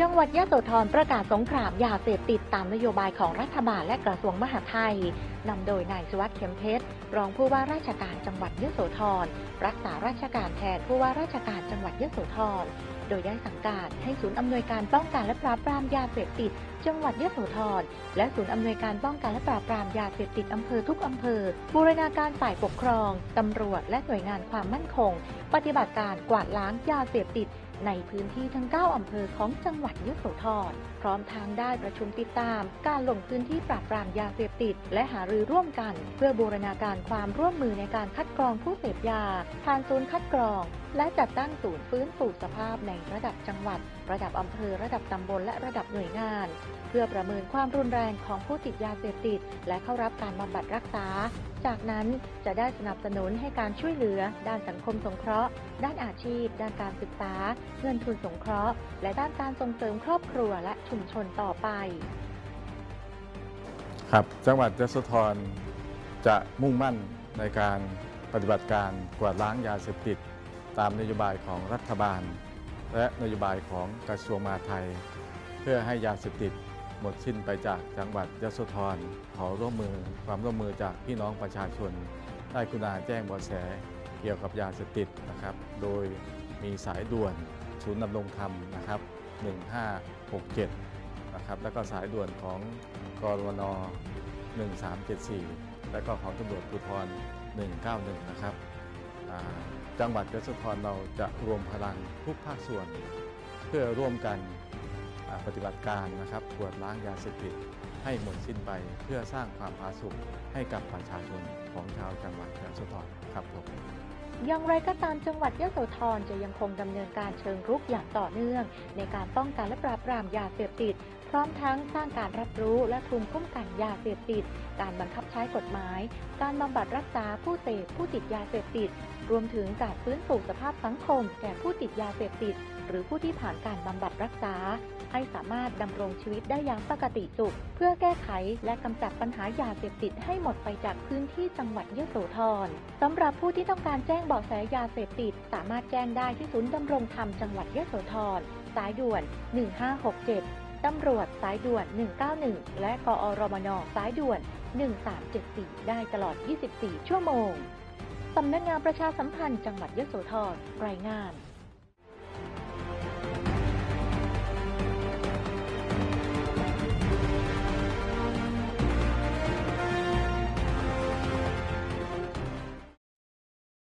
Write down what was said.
จังหวัดยะโสธรประกาศสงครามยาเสพติดตามนโยบายของรัฐบาลและกระทรวงมหาดไทย นำโดยนายสุวัสดิ์เข็มเพชร รองผู้ว่าราชการจังหวัดยะโสธร รักษาราชการแทนผู้ว่าราชการจังหวัดยะโสธร โดยได้สั่งการให้ศูนย์อำนวยการป้องกันและปราบปรามยาเสพติด จังหวัดยะโสธร และศูนย์อำนวยการป้องกันและปราบปรามยาเสพติดอำเภอทุกอำเภอ บูรณาการฝ่ายปกครองตำรวจ และหน่วยงานความมั่นคง ปฏิบัติการกวาดล้างยาเสพติด ในพื้นที่ทั้ง 9 อำเภอของจังหวัดยโสธร พร้อมทางได้ประชุมติดตาม การลงพื้นที่ปราบปรามยาเสพติด และหารือร่วมกัน เพื่อบูรณาการความร่วมมือในการคัดกรองผู้เสพยาผ่านศูนย์คัดกรอง และจัดตั้งศูนย์ฟื้นฟูสภาพในระดับจังหวัดระดับอำเภอ ระดับตำบล และระดับหน่วยงาน เพื่อประเมินความรุนแรงของผู้ติดยาเสพติด และเข้ารับการบำบัดรักษา จากนั้นจะได้สนับสนุนให้การช่วยเหลือ ด้านสังคมสงเคราะห์ ด้านอาชีพ ด้านการศึกษา เงินทุนสงเคราะห์ และด้านการส่งเสริมครอบครัวและชุมชนต่อไป ครับจังหวัดยโสธรจะมุ่งมั่นในการปฏิบัติการกวาดล้างยาเสพติด ตามนโยบายของรัฐบาล และนโยบายของกระทรวงมหาดไทย เพื่อให้ยาเสพติดหมดสิ้นไปจากจังหวัดยโสธรขอร่วมมือความร่วมมือจากพี่น้องประชาชน ได้กุณาแจ้งเบาะแสเกี่ยวกับยาเสพติดนะครับ โดยมีสายด่วนศูนย์นำรงธรรมนะครับ 1567 นะครับ แล้วก็สายด่วนของกรวน1374 และก็ของตำรวจภูธร 191 นะครับ จังหวัดยะโสธรเราจะรวมพลังทุกภาคส่วน เพื่อร่วมกันปฏิบัติการนะครับกวดล้างยาเสพติดให้หมดสิ้นไปเพื่อสร้างความผาสุกให้กับประชาชนของชาวจังหวัดยะโสธรครับผมอย่างไรก็ตามจังหวัดยะโสธรจะยังคงดำเนินการเชิงรุกอย่างต่อเนื่อง ในการป้องกันและปราบปรามยาเสพติดพร้อมทั้งสร้างการรับรู้และภูมิคุ้มกันยาเสพติด การบังคับใช้กฎหมาย การบำบัดรักษาผู้เสพผู้ติดยาเสพติด รวมถึงการฟื้นฟูสภาพสังคม แก่ผู้ติดยาเสพติด หรือผู้ที่ผ่านการบำบัดรักษา ให้สามารถดำรงชีวิตได้อย่างปกติสุข เพื่อแก้ไขและกำจัดปัญหายาเสพติดให้หมดไปจากพื้นที่จังหวัดยโสธรสำหรับผู้ที่ต้องการแจ้งเบาะแสยาเสพติด สามารถแจ้งได้ที่ศูนย์ดำรงธรรมจังหวัดยโสธรสายด่วน 1567 ตำรวจสายด่วน 191 และกอรมนสายด่วน 1374 ได้ตลอด 24 ชั่วโมง สำนักงานประชาสัมพันธ์จังหวัดยโสธรรายงาน